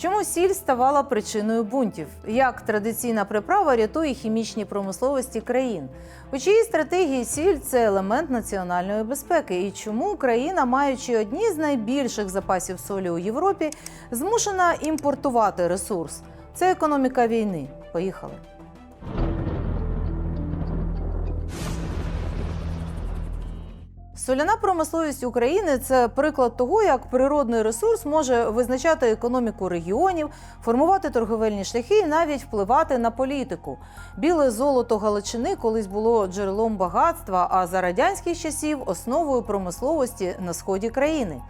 Чому сіль ставала причиною бунтів? Як традиційна приправа рятує хімічні промисловості країн? У чиїй стратегії сіль це елемент національної безпеки? І чому Україна, маючи одні з найбільших запасів солі у Європі, змушена імпортувати ресурс? Це економіка війни. Поїхали. Соляна промисловість України це приклад того, як природний ресурс може визначати економіку регіонів, формувати торговельні шляхи і навіть впливати на політику. Біле золото Галичини колись було джерелом багатства, а за радянських часів основою промисловості на сході країни.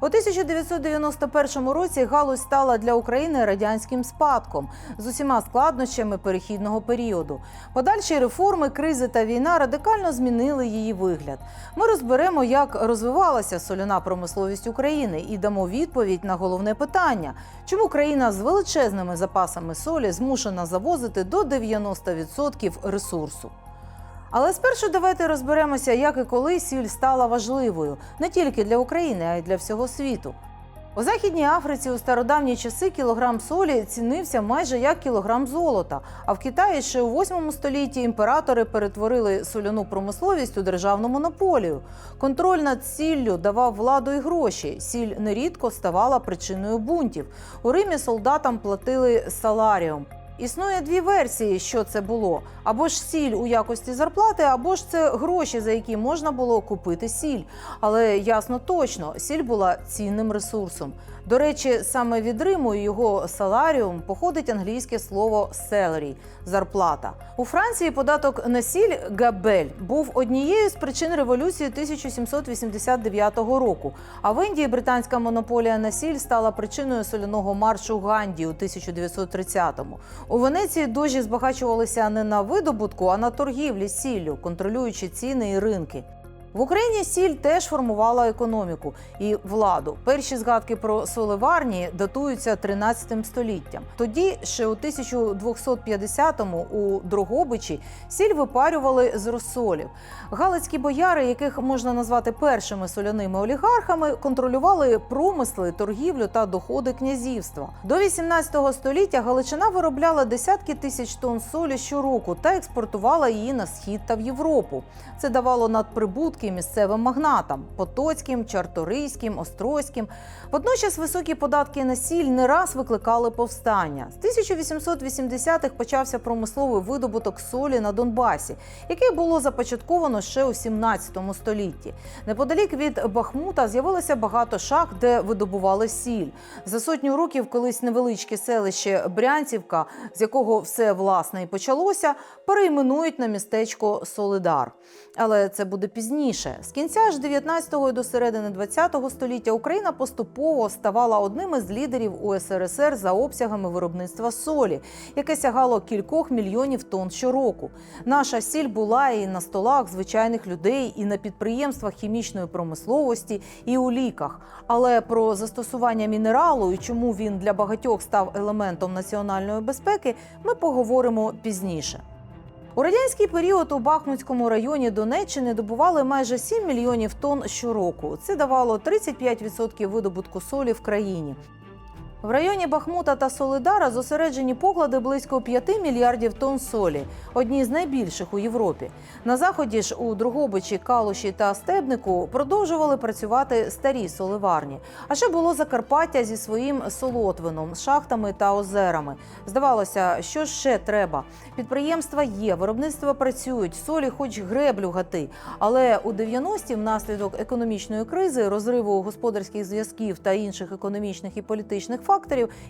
У 1991 році галузь стала для України радянським спадком з усіма складнощами перехідного періоду. Подальші реформи, кризи та війна радикально змінили її вигляд. Ми розберемо, як розвивалася соляна промисловість України, і дамо відповідь на головне питання: чому країна з величезними запасами солі змушена завозити до 90% ресурсу. Але спершу давайте розберемося, як і коли сіль стала важливою не тільки для України, а й для всього світу. У Західній Африці у стародавні часи кілограм солі цінився майже як кілограм золота. А в Китаї ще у 8 столітті імператори перетворили соляну промисловість у державну монополію. Контроль над сіллю давав владу і гроші. Сіль нерідко ставала причиною бунтів. У Римі солдатам платили саларіум. Існує дві версії, що це було: або ж сіль у якості зарплати, або ж це гроші, за які можна було купити сіль. Але ясно точно, сіль була цінним ресурсом. До речі, саме від Риму і його саларіум походить англійське слово «salary» – зарплата. У Франції податок на сіль габель був однією з причин революції 1789 року. А в Індії британська монополія на сіль стала причиною соляного маршу Ганді у 1930-му. У Венеції дожі збагачувалися не на видобутку, а на торгівлі сіллю, контролюючи ціни і ринки. В Україні сіль теж формувала економіку і владу. Перші згадки про соливарні датуються 13 століттям. Тоді, ще у 1250-му у Дрогобичі, сіль випарювали з розсолів. Галицькі бояри, яких можна назвати першими соляними олігархами, контролювали промисли, торгівлю та доходи князівства. До 18 століття Галичина виробляла десятки тисяч тонн солі щороку та експортувала її на схід та в Європу. Це давало надприбутки місцевим магнатам Потоцьким, Чарторийським, Острозьким. Водночас високі податки на сіль не раз викликали повстання. З 1880-х почався промисловий видобуток солі на Донбасі, який було започатковано ще у 17 столітті. Неподалік від Бахмута з'явилося багато шахт, де видобували сіль. За сотню років колись невеличке селище Брянцівка, з якого все власне і почалося, перейменують на містечко Солидар. Але це буде пізніше. З кінця ж 19-го і до середини 20-го століття Україна поступово ставала одним із лідерів УСРСР за обсягами виробництва солі, яке сягало кількох мільйонів тонн щороку. Наша сіль була і на столах звичайних людей, і на підприємствах хімічної промисловості, і у ліках. Але про застосування мінералу і чому він для багатьох став елементом національної безпеки, ми поговоримо пізніше. У радянський період у Бахмутському районі Донеччини добували майже 7 мільйонів тонн щороку. Це давало 35% видобутку солі в країні. В районі Бахмута та Солидара зосереджені поклади близько 5 мільярдів тонн солі, одні з найбільших у Європі. На заході ж у Другобичі, Калуші та Стебнику продовжували працювати старі соливарні. А ще було Закарпаття зі своїм солотвином, шахтами та озерами. Здавалося, що ще треба. Підприємства є, виробництва працюють, солі, хоч греблю гати. Але у 90-ті, внаслідок економічної кризи, розриву господарських зв'язків та інших економічних і політичних факторів,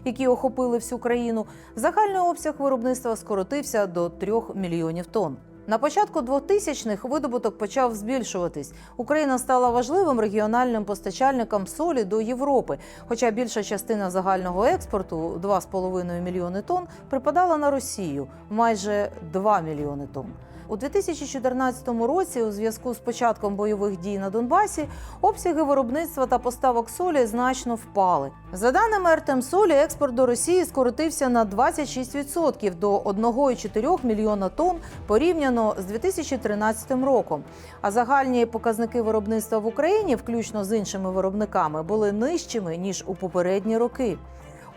які охопили всю країну, загальний обсяг виробництва скоротився до 3 мільйонів тонн. На початку 2000-х видобуток почав збільшуватись. Україна стала важливим регіональним постачальником солі до Європи. Хоча більша частина загального експорту 2,5 мільйони тонн припадала на Росію майже 2 мільйони тонн. У 2014 році, у зв'язку з початком бойових дій на Донбасі, обсяги виробництва та поставок солі значно впали. За даними Артемсолі, експорт до Росії скоротився на 26% до 1,4 мільйона тонн порівняно з 2013 роком. А загальні показники виробництва в Україні, включно з іншими виробниками, були нижчими ніж у попередні роки.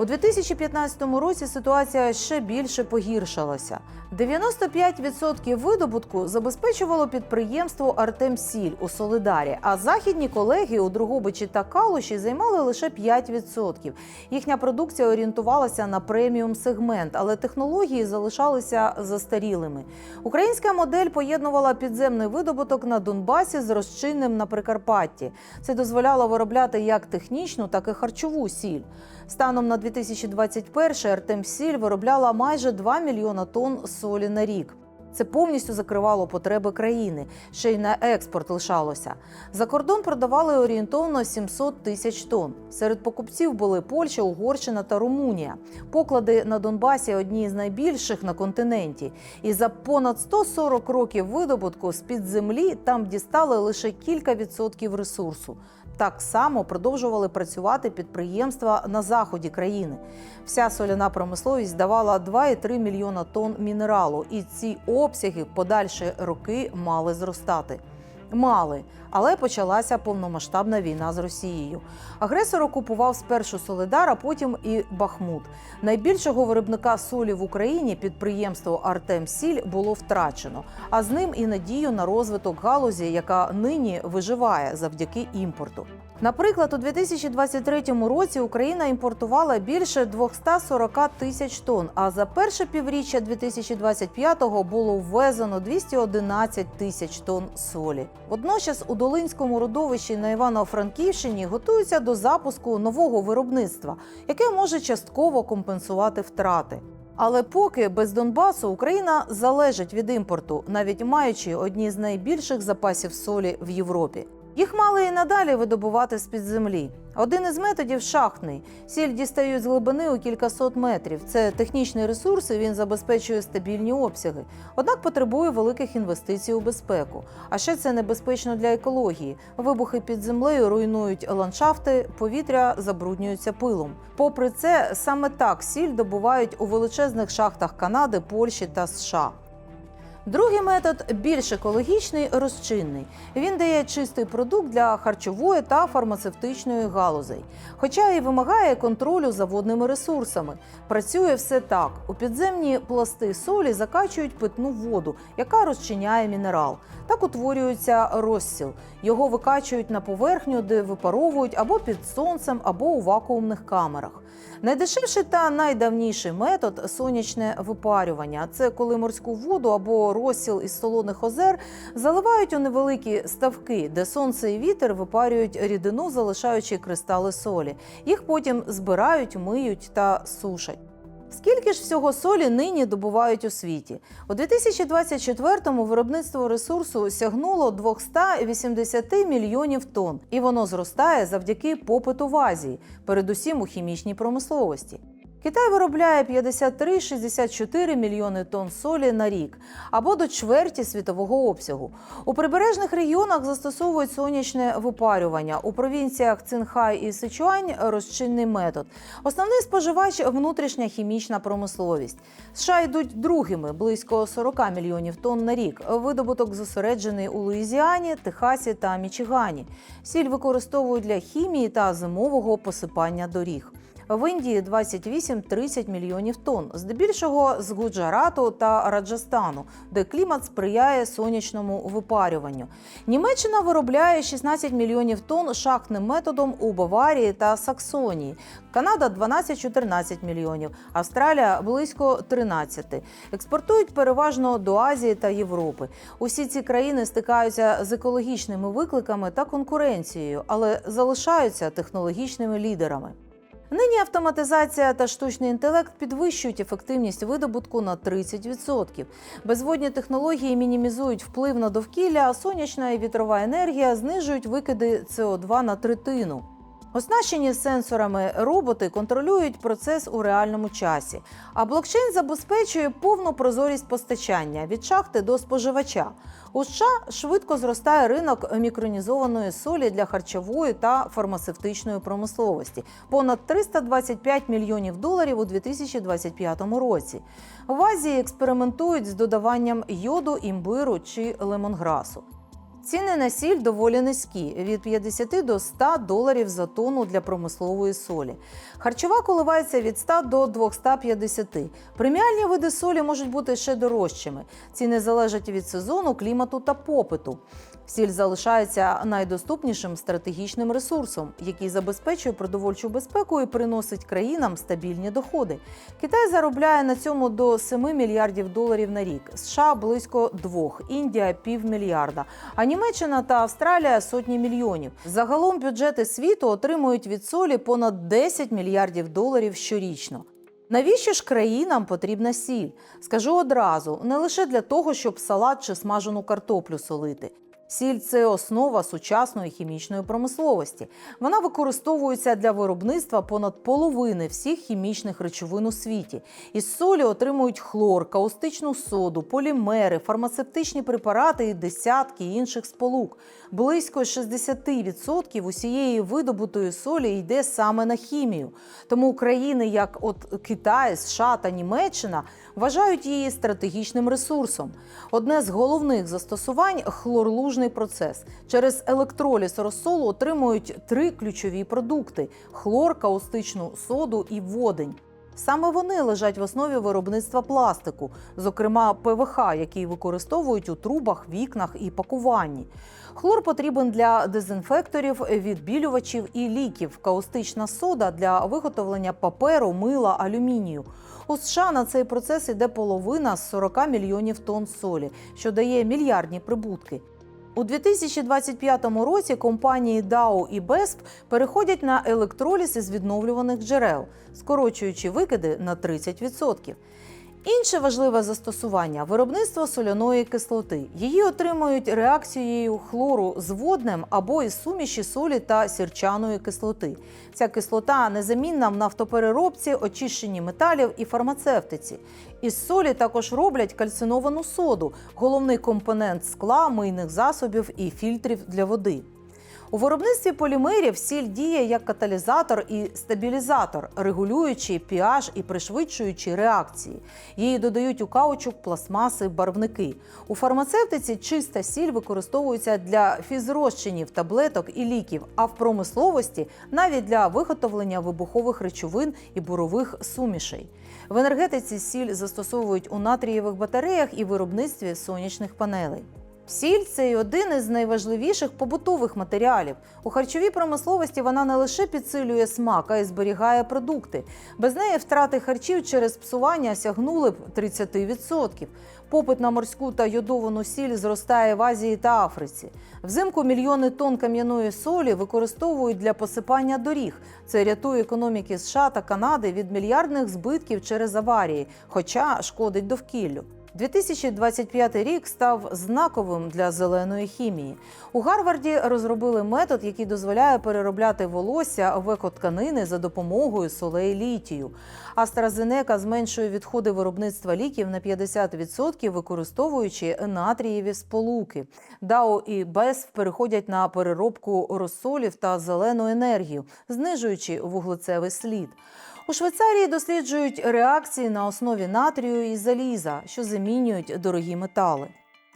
У 2015 році ситуація ще більше погіршилася. 95% видобутку забезпечувало підприємство Артемсіль у Солидарі, а західні колеги у Другобичі та Калуші займали лише 5%. Їхня продукція орієнтувалася на преміум сегмент, але технології залишалися застарілими. Українська модель поєднувала підземний видобуток на Донбасі з розчинним на Прикарпатті. Це дозволяло виробляти як технічну, так і харчову сіль. Станом на 2021 Артемсіль виробляла майже 2 мільйона тонн солі на рік. Це повністю закривало потреби країни, ще й на експорт лишалося. За кордон продавали орієнтовно 700 тисяч тонн. Серед покупців були Польща, Угорщина та Румунія. Поклади на Донбасі одні з найбільших на континенті. І за понад 140 років видобутку з-під землі там дістали лише кілька відсотків ресурсу. Так само продовжували працювати підприємства на заході країни. Вся соляна промисловість давала 2,3 мільйона тонн мінералу, і ці обсяги подальші роки мали зростати. Мали, але почалася повномасштабна війна з Росією. Агресор окупував спершу Солидар, а потім і Бахмут. Найбільшого виробника солі в Україні підприємство Артем Сіль було втрачено, а з ним і надію на розвиток галузі, яка нині виживає завдяки імпорту. Наприклад, у 2023 році Україна імпортувала більше 240 тисяч тонн, а за перше півріччя 2025-го було ввезено 211 тисяч тонн солі. Водночас у Долинському родовищі на Івано-Франківщині готуються до запуску нового виробництва, яке може частково компенсувати втрати. Але поки без Донбасу Україна залежить від імпорту, навіть маючи одні з найбільших запасів солі в Європі. Їх мали і надалі видобувати з-під землі. Один із методів шахтний. Сіль дістають з глибини у кількасот метрів. Це технічний ресурс, і він забезпечує стабільні обсяги. Однак потребує великих інвестицій у безпеку. А ще це небезпечно для екології. Вибухи під землею руйнують ландшафти, повітря забруднюються пилом. Попри це, саме так сіль добувають у величезних шахтах Канади, Польщі та США. Другий метод більш екологічний, розчинний. Він дає чистий продукт для харчової та фармацевтичної галузей, хоча і вимагає контролю за водними ресурсами. Працює все так: у підземні пласти солі закачують питну воду, яка розчиняє мінерал. Так утворюється розсіл. Його викачують на поверхню, де випаровують або під сонцем, або у вакуумних камерах. Найдешевший та найдавніший метод сонячне випарювання. Це коли морську воду або розсіл із солоних озер заливають у невеликі ставки, де сонце і вітер випарюють рідину, залишаючи кристали солі. Їх потім збирають, миють та сушать. Скільки ж всього солі нині добувають у світі? У 2024-му виробництво ресурсу сягнуло 280 мільйонів тонн, і воно зростає завдяки попиту в Азії, передусім у хімічній промисловості. Китай виробляє 53-64 мільйони тонн солі на рік або до чверті світового обсягу. У прибережних регіонах застосовують сонячне випарювання. У провінціях Цинхай і Сичуань розчинний метод. Основний споживач внутрішня хімічна промисловість. США йдуть другими близько 40 мільйонів тонн на рік. Видобуток зосереджений у Луїзіані, Техасі та Мічигані. Сіль використовують для хімії та зимового посипання доріг. В Індії 28-30 мільйонів тонн, здебільшого з Гуджарату та Раджастану, де клімат сприяє сонячному випарюванню. Німеччина виробляє 16 мільйонів тонн шахтним методом у Баварії та Саксонії. Канада 12-14 мільйонів, Австралія близько 13. Експортують переважно до Азії та Європи. Усі ці країни стикаються з екологічними викликами та конкуренцією, але залишаються технологічними лідерами. Нині автоматизація та штучний інтелект підвищують ефективність видобутку на 30%. Безводні технології мінімізують вплив на довкілля, а сонячна і вітрова енергія знижують викиди СО2 на третину. Оснащені сенсорами роботи контролюють процес у реальному часі, а блокчейн забезпечує повну прозорість постачання від шахти до споживача. У США швидко зростає ринок мікронізованої солі для харчової та фармацевтичної промисловості понад 325 мільйонів доларів у 2025 році. В Азії експериментують з додаванням йоду, імбиру чи лемонграсу. Ціни на сіль доволі низькі від 50 до 100 доларів за тонну для промислової солі. Харчова коливається від 100 до 250. Преміальні види солі можуть бути ще дорожчими. Ціни залежать від сезону, клімату та попиту. Сіль залишається найдоступнішим стратегічним ресурсом, який забезпечує продовольчу безпеку і приносить країнам стабільні доходи. Китай заробляє на цьому до 7 мільярдів доларів на рік, США близько 2, Індія півмільярда, а Німеччина та Австралія сотні мільйонів. Загалом бюджети світу отримують від солі понад 10 мільярдів доларів щорічно. Навіщо ж країнам потрібна сіль? Скажу одразу, не лише для того, щоб салат чи смажену картоплю солити. Сіль це основа сучасної хімічної промисловості. Вона використовується для виробництва понад половини всіх хімічних речовин у світі. Із солі отримують хлор, каустичну соду, полімери, фармацевтичні препарати і десятки інших сполук. Близько 60% усієї видобутої солі йде саме на хімію. Тому країни, як от Китай, США та Німеччина, вважають її стратегічним ресурсом. Одне з головних застосувань хлорлужний процес. Через електроліз розсолу отримують три ключові продукти: хлор, каустичну соду і водень. Саме вони лежать в основі виробництва пластику, зокрема ПВХ, який використовують у трубах, вікнах і пакуванні. Хлор потрібен для дезінфекторів, відбілювачів і ліків. Каустична сода для виготовлення паперу, мила, алюмінію. У США на цей процес іде половина з 40 мільйонів тонн солі, що дає мільярдні прибутки. У 2025 році компанії Dow і BESP переходять на електроліз із відновлюваних джерел, скорочуючи викиди на 30%. Інше важливе застосування виробництво соляної кислоти. Її отримують реакцією хлору з воднем або із суміші солі та сірчаної кислоти. Ця кислота незамінна в нафтопереробці, очищенні металів і фармацевтиці. Із солі також роблять кальциновану соду, головний компонент скла, мийних засобів і фільтрів для води. У виробництві полімерів сіль діє як каталізатор і стабілізатор, регулюючи pH і пришвидшуючи реакції. Її додають у каучук, пластмаси, барвники. У фармацевтиці чиста сіль використовується для фізрозчинів, таблеток і ліків, а в промисловості навіть для виготовлення вибухових речовин і бурових сумішей. В енергетиці сіль застосовують у натрієвих батареях і виробництві сонячних панелей. Сіль це й один із найважливіших побутових матеріалів. У харчовій промисловості вона не лише підсилює смак, а й зберігає продукти. Без неї втрати харчів через псування сягнули б 30%. Попит на морську та йодовану сіль зростає в Азії та Африці. Взимку мільйони тонн кам'яної солі використовують для посипання доріг. Це рятує економіки США та Канади від мільярдних збитків через аварії, хоча шкодить довкіллю. 2025 рік став знаковим для зеленої хімії. У Гарварді розробили метод, який дозволяє переробляти волосся в екотканини за допомогою солей літію. AstraZeneca зменшує відходи виробництва ліків на 50%, використовуючи натрієві сполуки. Dow і BESF переходять на переробку розсолів та зелену енергію, знижуючи вуглецевий слід. У Швейцарії досліджують реакції на основі натрію і заліза, що замінюють дорогі метали.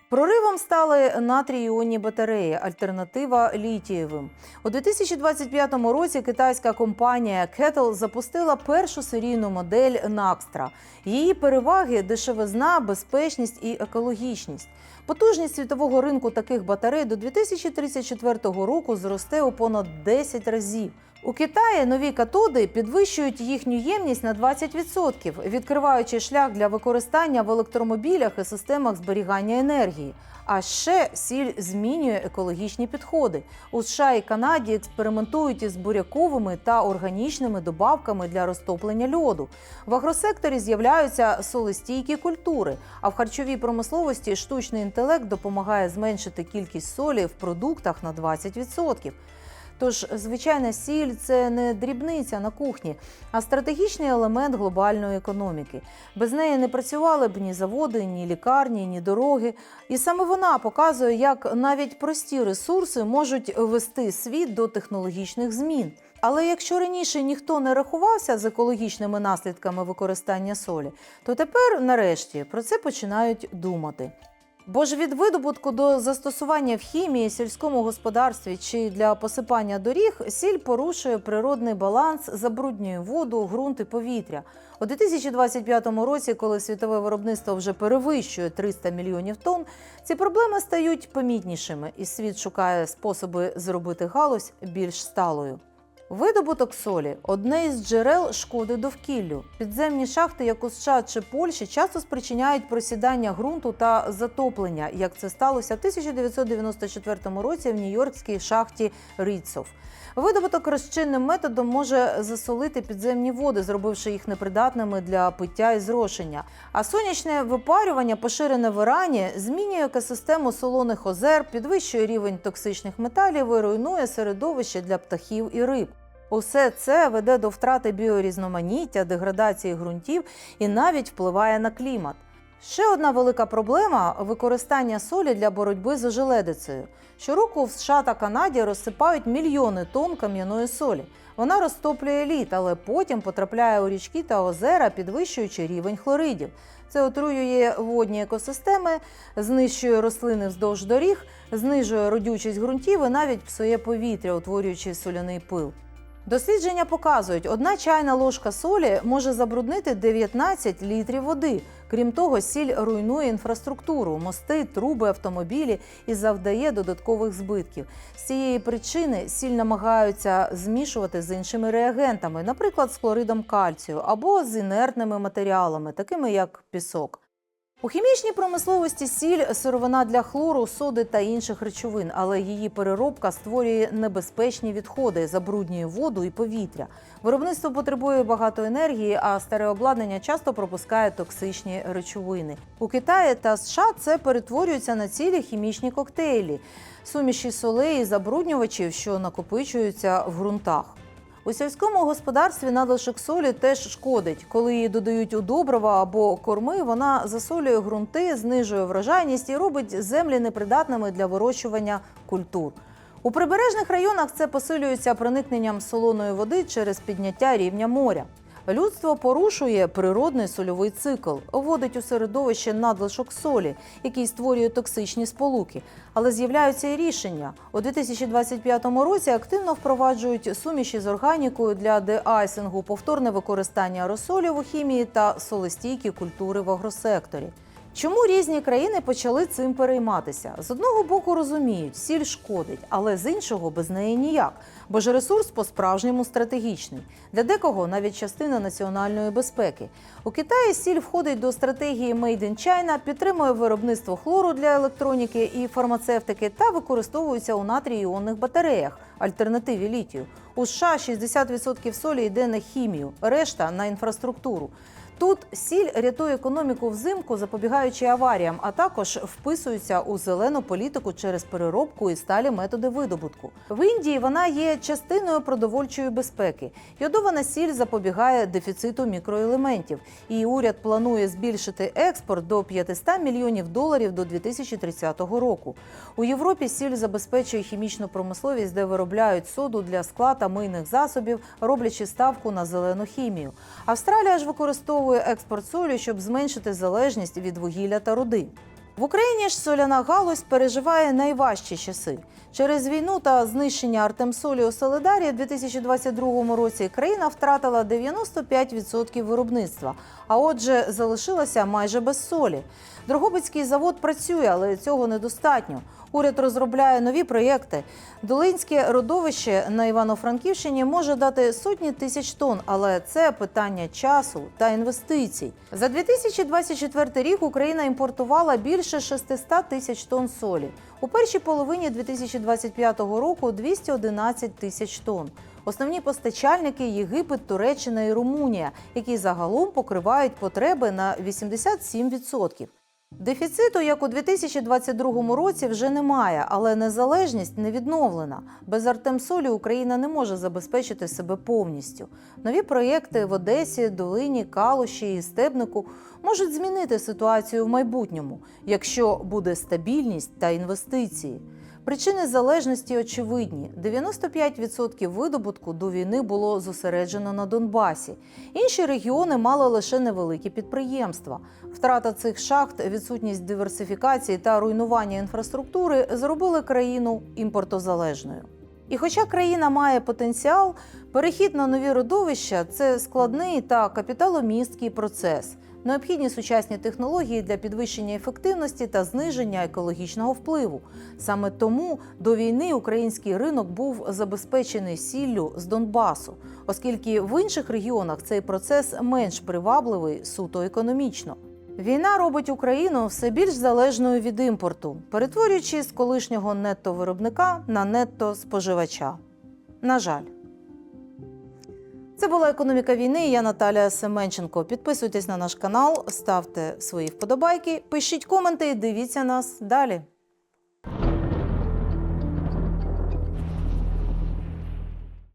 Проривом стали натрій-іонні батареї, альтернатива літієвим. У 2025 році китайська компанія Kettle запустила першу серійну модель Накстра. Її переваги дешевизна, безпечність і екологічність. Потужність світового ринку таких батарей до 2034 року зросте у понад 10 разів. У Китаї нові катоди підвищують їхню ємність на 20%, відкриваючи шлях для використання в електромобілях і системах зберігання енергії. А ще сіль змінює екологічні підходи. У США і Канаді експериментують із буряковими та органічними добавками для розтоплення льоду. В агросекторі з'являються солестійкі культури, а в харчовій промисловості штучний інтелект допомагає зменшити кількість солі в продуктах на 20%. Тож, звичайна сіль це не дрібниця на кухні, а стратегічний елемент глобальної економіки. Без неї не працювали б ні заводи, ні лікарні, ні дороги. І саме вона показує, як навіть прості ресурси можуть вести світ до технологічних змін. Але якщо раніше ніхто не рахувався з екологічними наслідками використання солі, то тепер, нарешті, про це починають думати. Бо ж від видобутку до застосування в хімії, сільському господарстві чи для посипання доріг сіль порушує природний баланс, забруднює воду, ґрунт і повітря. У 2025 році, коли світове виробництво вже перевищує 300 мільйонів тонн, ці проблеми стають помітнішими, і світ шукає способи зробити галузь більш сталою. Видобуток солі одне із джерел шкоди довкіллю. Підземні шахти, як у США чи Польщі, часто спричиняють просідання ґрунту та затоплення, як це сталося в 1994 році в нью-йоркській шахті Ріцов. Видобуток розчинним методом може засолити підземні води, зробивши їх непридатними для пиття і зрошення. А сонячне випарювання, поширене в Ірані, змінює екосистему солоних озер, підвищує рівень токсичних металів і руйнує середовище для птахів і риб. Усе це веде до втрати біорізноманіття, деградації ґрунтів і навіть впливає на клімат. Ще одна велика проблема використання солі для боротьби з ожеледицею. Щороку в США та Канаді розсипають мільйони тонн кам'яної солі. Вона розтоплює лід, але потім потрапляє у річки та озера, підвищуючи рівень хлоридів. Це отруює водні екосистеми, знищує рослини вздовж доріг, знижує родючість ґрунтів і навіть псує повітря, утворюючи соляний пил. Дослідження показують, одна чайна ложка солі може забруднити 19 літрів води. Крім того, сіль руйнує інфраструктуру, мости, труби, автомобілі і завдає додаткових збитків. З цієї причини сіль намагаються змішувати з іншими реагентами, наприклад, з хлоридом кальцію або з інертними матеріалами, такими як пісок. У хімічній промисловості сіль сировина для хлору, соди та інших речовин, але її переробка створює небезпечні відходи, забруднює воду і повітря. Виробництво потребує багато енергії, а старе обладнання часто пропускає токсичні речовини. У Китаї та США це перетворюється на цілі хімічні коктейлі, суміші солей і забруднювачів, що накопичуються в ґрунтах. У сільському господарстві надлишок солі теж шкодить. Коли її додають у добрива або корми, вона засолює ґрунти, знижує врожайність і робить землі непридатними для вирощування культур. У прибережних районах це посилюється проникненням солоної води через підняття рівня моря. Людство порушує природний сольовий цикл, вводить у середовище надлишок солі, який створює токсичні сполуки. Але з'являються і рішення. У 2025 році активно впроваджують суміші з органікою для деайсингу, повторне використання аеросолів у хімії та солистійкі культури в агросекторі. Чому різні країни почали цим перейматися? З одного боку розуміють, сіль шкодить, але з іншого без неї ніяк, бо ж ресурс по-справжньому стратегічний. Для декого навіть частина національної безпеки. У Китаї сіль входить до стратегії Made in China, підтримує виробництво хлору для електроніки і фармацевтики та використовується у натрій-іонних батареях, альтернативі літію. У США 60% солі йде на хімію, решта на інфраструктуру. Тут сіль рятує економіку взимку, запобігаючи аваріям, а також вписується у зелену політику через переробку і сталі методи видобутку. В Індії вона є частиною продовольчої безпеки. Йодована сіль запобігає дефіциту мікроелементів. І уряд планує збільшити експорт до 500 мільйонів доларів до 2030 року. У Європі сіль забезпечує хімічну промисловість, де виробляють соду для скла та мийних засобів, роблячи ставку на зелену хімію. Австралія ж використовує експорт солі, щоб зменшити залежність від вугілля та руди. В Україні ж соляна галузь переживає найважчі часи. Через війну та знищення Артемсолі у Солидарі в 2022 році країна втратила 95% виробництва, а отже, залишилася майже без солі. Дрогобицький завод працює, але цього недостатньо. Уряд розробляє нові проєкти. Долинське родовище на Івано-Франківщині може дати сотні тисяч тонн, але це питання часу та інвестицій. За 2024 рік Україна імпортувала більше 600 тисяч тонн солі. У першій половині 2025 року 211 тисяч тонн. Основні постачальники Єгипет, Туреччина і Румунія, які загалом покривають потреби на 87%. Дефіциту, як у 2022 році, вже немає, але незалежність не відновлена. Без Артемсолі Україна не може забезпечити себе повністю. Нові проєкти в Одесі, Долині, Калуші і Стебнику можуть змінити ситуацію в майбутньому, якщо буде стабільність та інвестиції. Причини залежності очевидні: 95% видобутку до війни було зосереджено на Донбасі. Інші регіони мали лише невеликі підприємства. Втрата цих шахт, відсутність диверсифікації та руйнування інфраструктури зробили країну імпортозалежною. І хоча країна має потенціал, перехід на нові родовища це складний та капіталомісткий процес. Необхідні сучасні технології для підвищення ефективності та зниження екологічного впливу. Саме тому до війни український ринок був забезпечений сіллю з Донбасу, оскільки в інших регіонах цей процес менш привабливий суто економічно. Війна робить Україну все більш залежною від імпорту, перетворюючи з колишнього нетто-виробника на нетто-споживача. На жаль. Це була економіка війни. Я Наталія Семенченко. Підписуйтесь на наш канал, ставте свої вподобайки, пишіть коменти і дивіться нас далі.